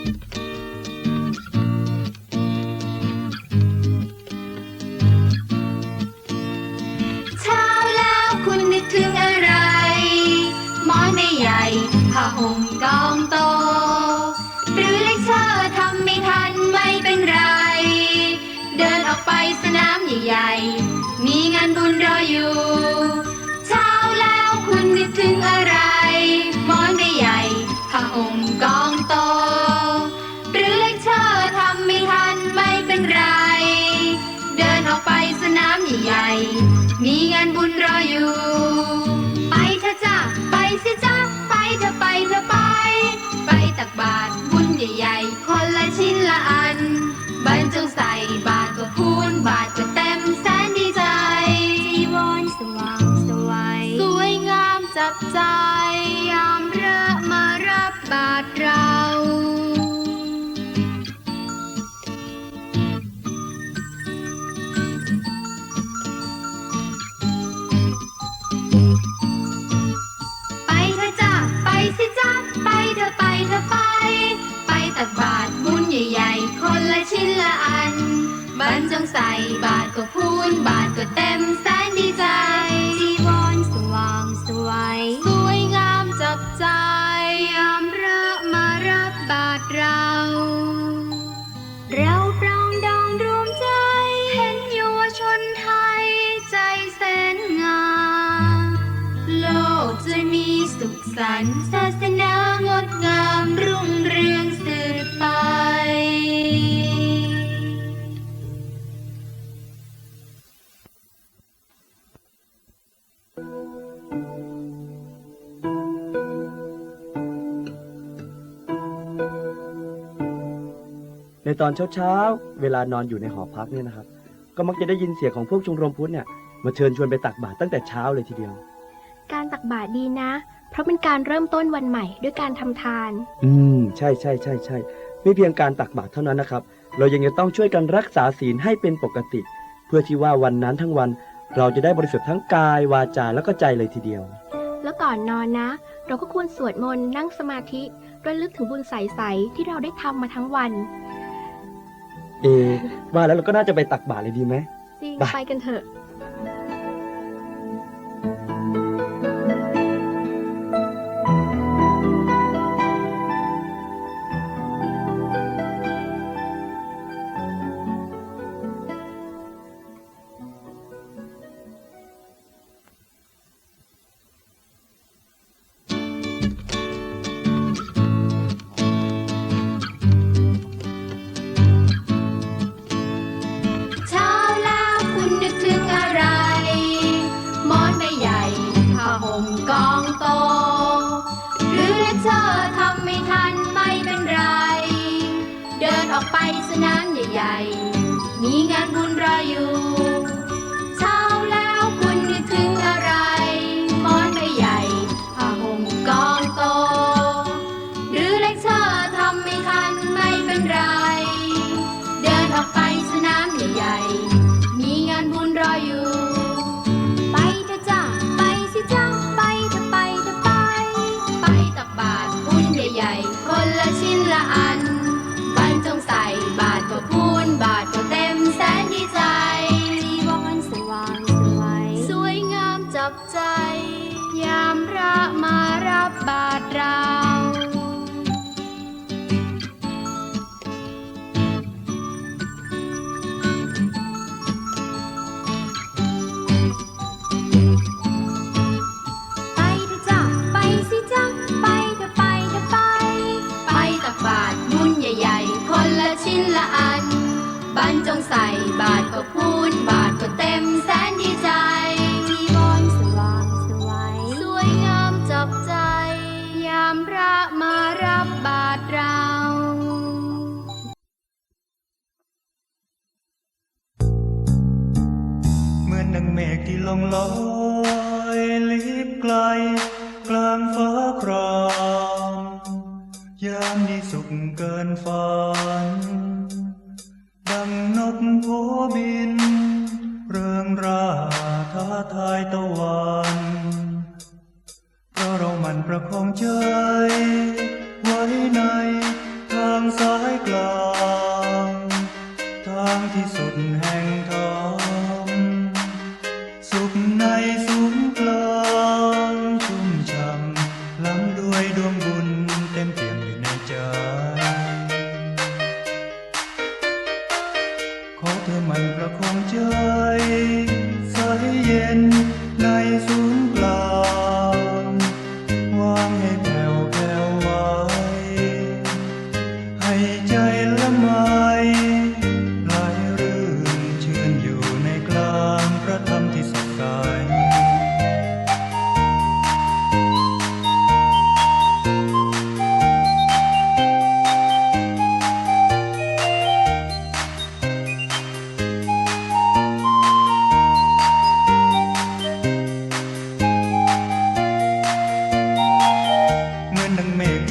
เตักบาตรบุญใหญ่ๆ คนละชิ้นละอัน บรรจงใส่บาตรก็พูนบาตรก็เต็มแสนดีใจจีวรสว่างสวัยสวยงามจับใจยามเริ่มมารับบาตรเรา ฉันจงใส่บาทก็พูนบาทก็เต็มแสนดีใจ ในตอนเช้าๆ เวลานอนอยู่ในหอพักเนี่ยนะครับ ก็มักจะได้ยินเสียงของพวกชมรมพุทธเนี่ยมาเชิญชวนไปตักบาตรตั้งแต่เช้าเลยทีเดียว การตักบาตรดีนะ เพราะเป็นการเริ่มต้นวันใหม่ด้วยการทำทาน อืม ใช่ใช่ใช่ใช่ไม่เพียงการตักบาตรเท่านั้นนะครับ เรายังจะต้องช่วยกันรักษาศีลให้เป็นปกติ เพื่อที่ว่าวันนั้นทั้งวัน เราจะได้บริสุทธิ์ทั้งกายวาจาแล้วก็ใจเลยทีเดียว แล้วก่อนนอนนะ เราก็ควรสวดมนต์นั่งสมาธิระลึกถึงบุญใสๆที่เราได้ทำมาทั้งวัน เอว่าแล้วเราก็น่าจะไปตักบาตรเลยดีไหม จริง ไป ไปกันเถอะ ใหญ่มีงานบุญรออยู่เช้าแล้วคุณนึกถึงอะไรหมอนไม่ใหญ่ผ้าห่มกองโต หรือเล็กเชอร์ทำไม่ทันไม่เป็นไร ฆที่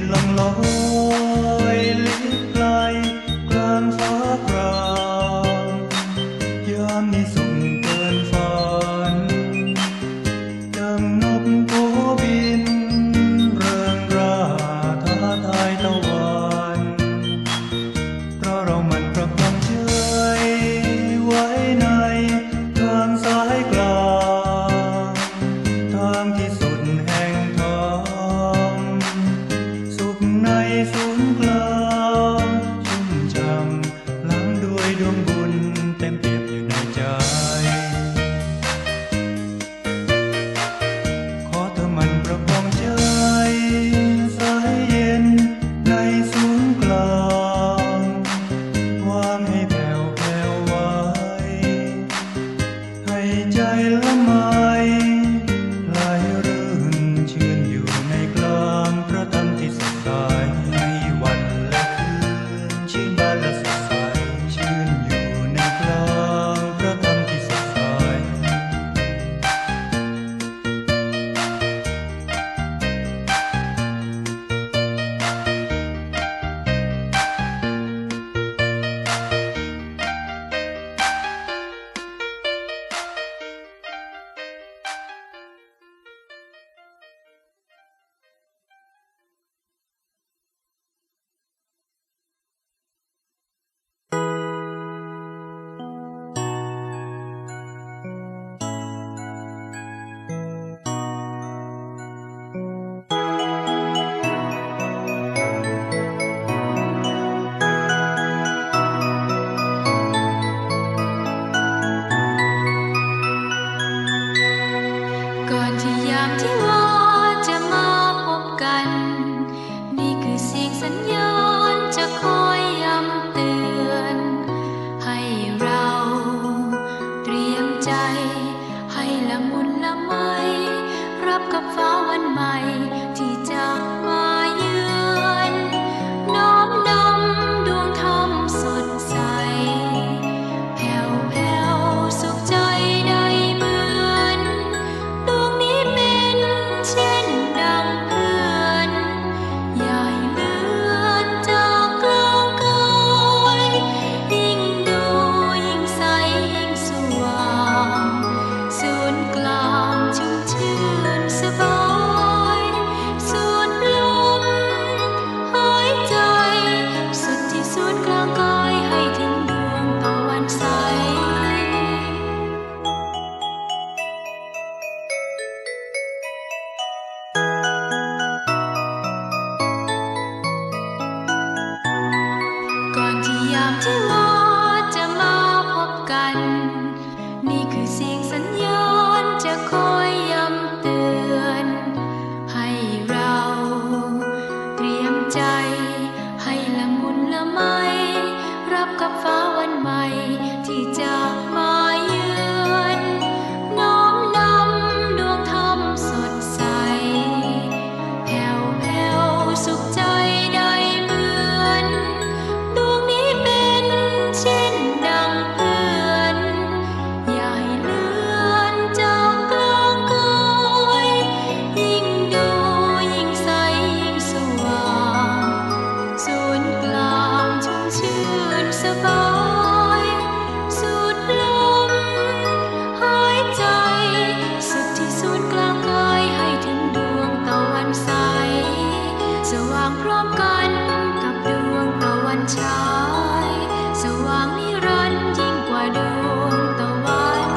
lặng lối liếc nay phút lơ างพร้อมกันกับดวงตะวันฉาย สว่างนิรันดร์ยิ่งกว่าดวงตะวัน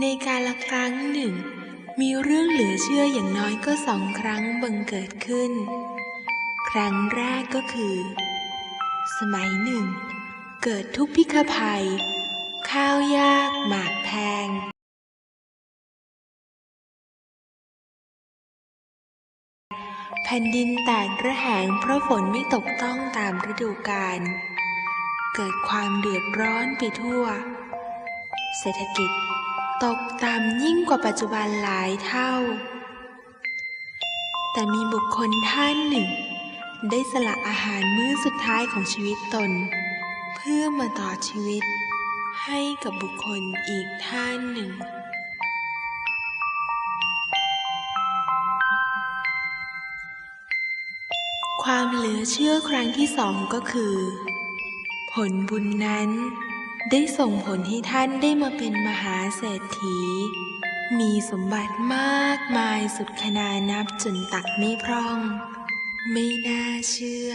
ในกาลครั้งหนึ่ง มีเรื่องเหลือเชื่ออย่างน้อยก็สองครั้งบังเกิดขึ้น ครั้งแรกก็คือ สมัยหนึ่ง เกิดทุกพิฆภัย ข้าวยากหมากแพงแผ่นดินแตกระแหงเพราะฝนไม่ตกต้องตามฤดูกาล เกิดความเดือดร้อนไปทั่ว เศรษฐกิจตกต่ำยิ่งกว่าปัจจุบันหลายเท่า แต่มีบุคคลท่านหนึ่ง ได้สละอาหารมื้อสุดท้ายของชีวิตตน พื่อมาต่อชีวิต ให้กับบุคคลอีกท่านหนึ่ง ความเหลือเชื่อครั้งที่สองก็คือ ผลบุญนั้นได้ส่งผลให้ท่านได้มาเป็นมหาเศรษฐี มีสมบัติมากมายสุดขนานับจนตักไม่พร่อง ไม่น่าเชื่อ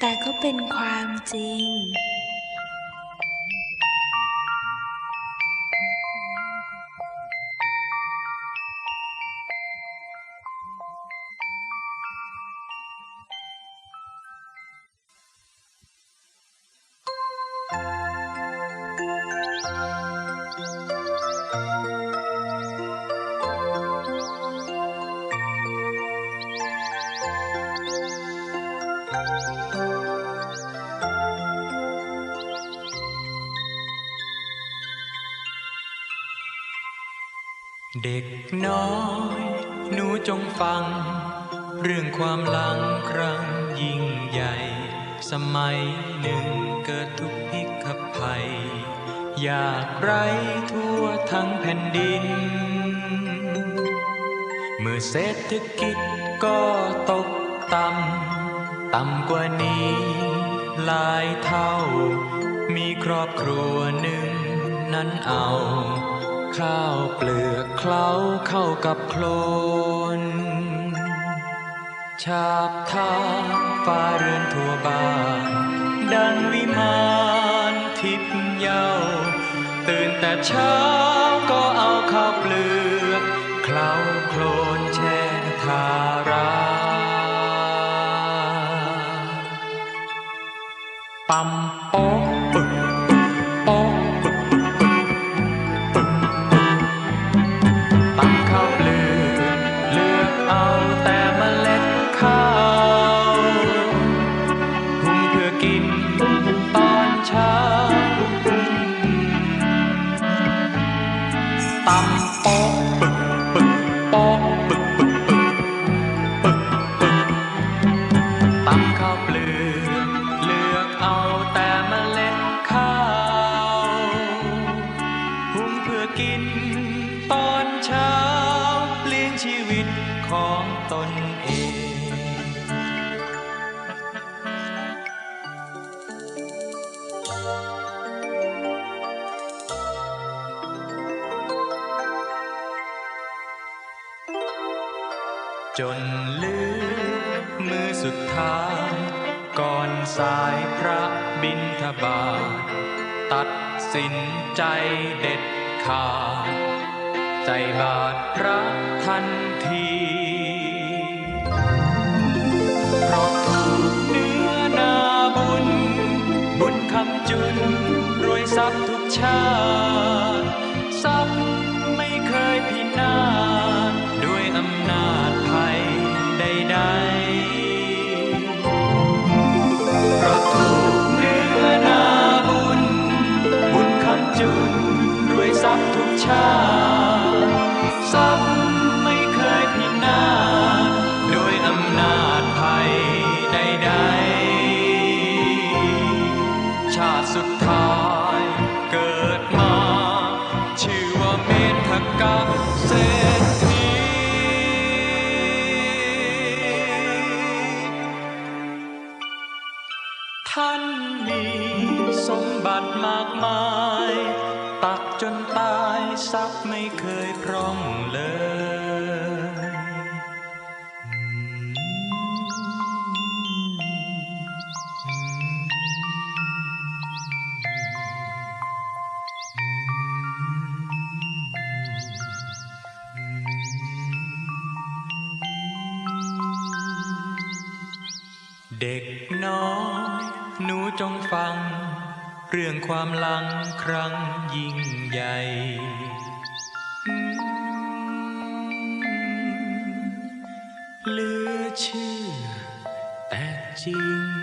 แต่ก็เป็นความจริง เด็กน้อยหนูจงฟัง เรื่องความหลังครั้งยิ่งใหญ่ สมัยหนึ่งเกิดทุกพิกภัย อยากไรทั่วทั้งแผ่นดิน เมื่อเศรษฐกิจก็ตกต่ำต่ำกว่านี้หลายเท่า มีครอบครัวหนึ่งนั้นเอา ข้าวเปลือกเคล้าเข้ากับโคลน ชาบทาฟ้าเรือนทั่วบ้าน ดังวิมานทิพย์เยาวตื่นแต่เช้าก็เอาข้าวเปลือกเคล้าโคลนแช่ทาราปั๊มโป๊ะปึก สายพระบินทบาทตัดสินใจเด็ดขาดใจบาทพระทันที เพราะถูกเนื้อนาบุญ บุญคำจุนรวยทรัพย์ทุกชาติ ท่านมีสมบัติมากมาย ตักจนตายทรัพย์ไม่เคยพร่องเลยเด็กน้อย หนูจงฟัง เรื่องความลังครั้งยิ่งใหญ่ เหลือเชื่อแต่จริง